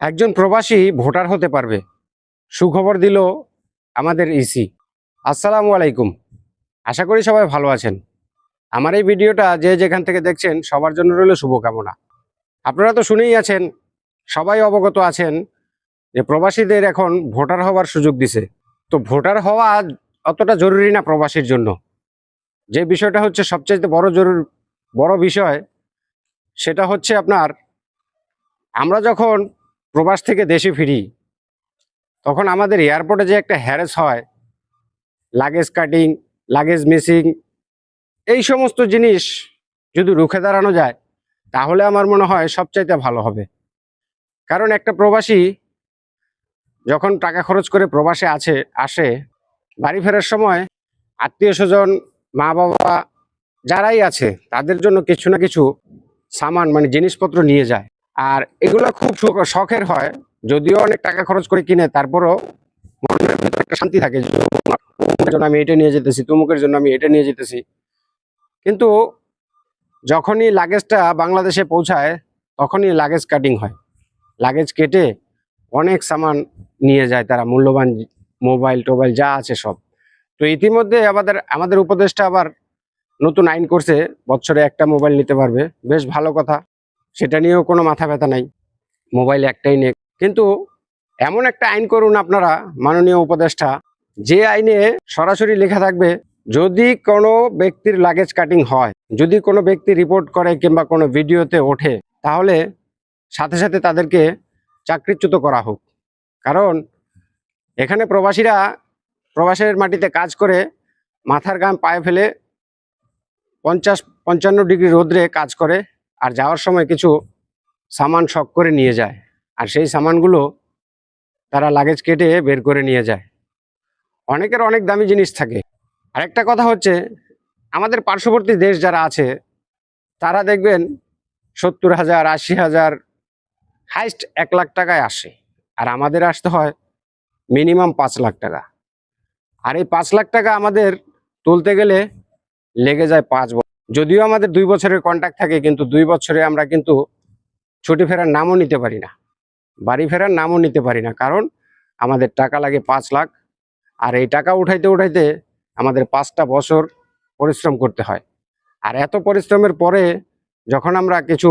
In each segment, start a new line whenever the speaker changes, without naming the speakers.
একজন প্রবাসী ভোটার হতে পারবে। সুখবর দিল আমাদের ইসি আসসালামু আলাইকুম। আশা করি সবাই ভালো আছেন। আমার এই ভিডিওটা যে যেখান থেকে দেখছেন, সবার জন্য রইল শুভকামনা। আপনারা তো শুনেই আছেন, সবাই অবগত আছেন যে প্রবাসীদের এখন ভোটার হওয়ার সুযোগ দিছে। তো ভোটার হওয়া অতটা জরুরি না প্রবাসীর জন্য। যে বিষয়টা হচ্ছে সবচেয়ে বড় জরুরি, বড় বিষয়, সেটা হচ্ছে আপনার, আমরা যখন প্রবাস থেকে দেশে ফিরি। তখন আমাদের এয়ারপোর্টে যে একটা হ্যারেস হয় লাগেজ কাটিং লাগেজ মিসিং এই সমস্ত জিনিস যদি রুখে দাঁড়ানো যায়, তাহলে আমার মনে হয় সবচাইতে ভালো হবে। কারণ একটা প্রবাসী যখন টাকা খরচ করে প্রবাসে আছে, আসে, বাড়ি ফেরার সময় আত্মীয় স্বজন মা বাবা যারাই আছে, তাদের জন্য কিছু না কিছু সামান মানে জিনিসপত্র নিয়ে যায়। আর এগুলো খুব শখের হয়। যদিও অনেক টাকা খরচ করে কিনে, তারপরও মনের ভিতরে একটা শান্তি থাকে জন্য আমি এটা নিয়ে যেতেছি, তুমুকের জন্য আমি এটা নিয়ে যেতেছি। কিন্তু যখনই লাগেজটা বাংলাদেশে পৌঁছায়, তখনই লাগেজ কাটিং হয়। লাগেজ কেটে অনেক সামান নিয়ে যায় তারা, মূল্যবান মোবাইল, টোবাইল, যা আছে সব। তো ইতিমধ্যে আমাদের আমাদের উপদেশটা আবার নতুন আইন করছে, বছরে একটা মোবাইল নিতে পারবে। বেশ ভালো কথা। সেটা নিয়েও কোনো মাথা ব্যথা নাই। মোবাইল একটাই নে কিন্তু এমন একটা আইন করুন আপনারা, মাননীয় উপদেষ্টা, যে আইনে সরাসরি লেখা থাকবে, যদি কোনো ব্যক্তির লাগেজ কাটিং হয়, যদি কোনো ব্যক্তি রিপোর্ট করে কিংবা কোনো ভিডিওতে ওঠে, তাহলে সাথে সাথে তাদেরকে চাকরিচ্যুত করা হোক। কারণ এখানে প্রবাসীরা প্রবাসের মাটিতে কাজ করে, মাথার গাম পায়ে ফেলে পঞ্চাশ, পঞ্চান্ন ডিগ্রি রোদ্রে কাজ করে। আর যাওয়ার সময় কিছু সামান শক করে নিয়ে যায়। আর সেই সামানগুলো তারা লাগেজ কেটে বের করে নিয়ে যায়। অনেকের অনেক দামি জিনিস থাকে। আরেকটা কথা হচ্ছে, আমাদের পার্শ্ববর্তী দেশ যারা আছে, তারা দেখবেন সত্তর হাজার, আশি হাজার হাইস্ট এক লাখ টাকায় আসে। আর আমাদের আসতে হয় মিনিমাম পাঁচ লাখ টাকা। আর এই পাঁচ লাখ টাকা আমাদের তুলতে গেলে লেগে যায় পাঁচ বছর যদিও আমাদের দুই বছরের কন্ট্যাক্ট থাকে, কিন্তু দুই বছরে আমরা কিন্তু ছুটি ফেরার নামও নিতে পারি না। বাড়ি ফেরার নামও নিতে পারি না, কারণ আমাদের টাকা লাগে পাঁচ লাখ, আর এই টাকা উঠাইতে উঠাইতে আমাদের পাঁচটা বছর পরিশ্রম করতে হয়। আর এত পরিশ্রমের পরে যখন আমরা কিছু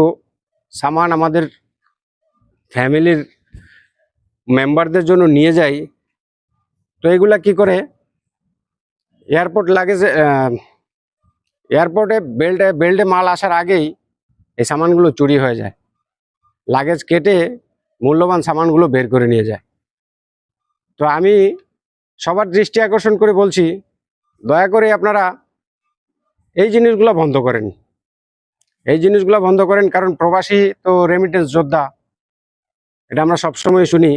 সামান আমাদের ফ্যামিলির মেম্বারদের জন্য নিয়ে যাই, তো এগুলা কি করে? এয়ারপোর্ট লাগেজ এয়ারপোর্টে বেল্টে বেল্টে মাল আসার আগেই এই সামানগুলো চুরি হয়ে যায়। লাগেজ কেটে মূল্যবান সামানগুলো বের করে নিয়ে যায়। তো আমি সবার দৃষ্টি আকর্ষণ করে বলছি, দয়া করে আপনারা এই জিনিসগুলো বন্ধ করেন। এই জিনিসগুলো বন্ধ করেন কারণ প্রবাসী তো রেমিটেন্স যোদ্ধা, এটা আমরা সবসময় শুনি,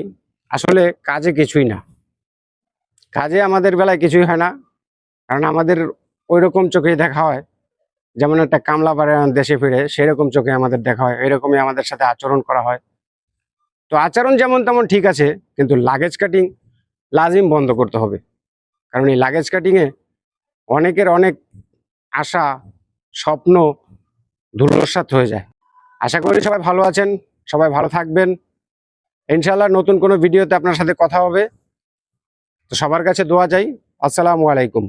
আসলে কাজে কিছুই না। কাজে আমাদের বেলায় কিছুই হয় না, কারণ আমাদের ওই রকম চোখেই দেখা হয়। যেমন একটা কামলা পারে দেশে ফিরে, সেরকম চোখে আমাদের দেখা হয়। এরকমই আমাদের সাথে আচরণ করা হয়। তো আচরণ যেমন তেমন ঠিক আছে, কিন্তু লাগেজ কাটিং লাজিম বন্ধ করতে হবে। কারণ এই লাগেজ কাটিংয়ে অনেকের অনেক আশা, স্বপ্ন ধূলসাৎ হয়ে যায়। আশা করি সবাই ভালো আছেন, সবাই ভালো থাকবেন। ইনশাল্লাহ নতুন কোনো ভিডিওতে আপনার সাথে কথা হবে। তো সবার কাছে দোয়া চাই। আসসালামু আলাইকুম।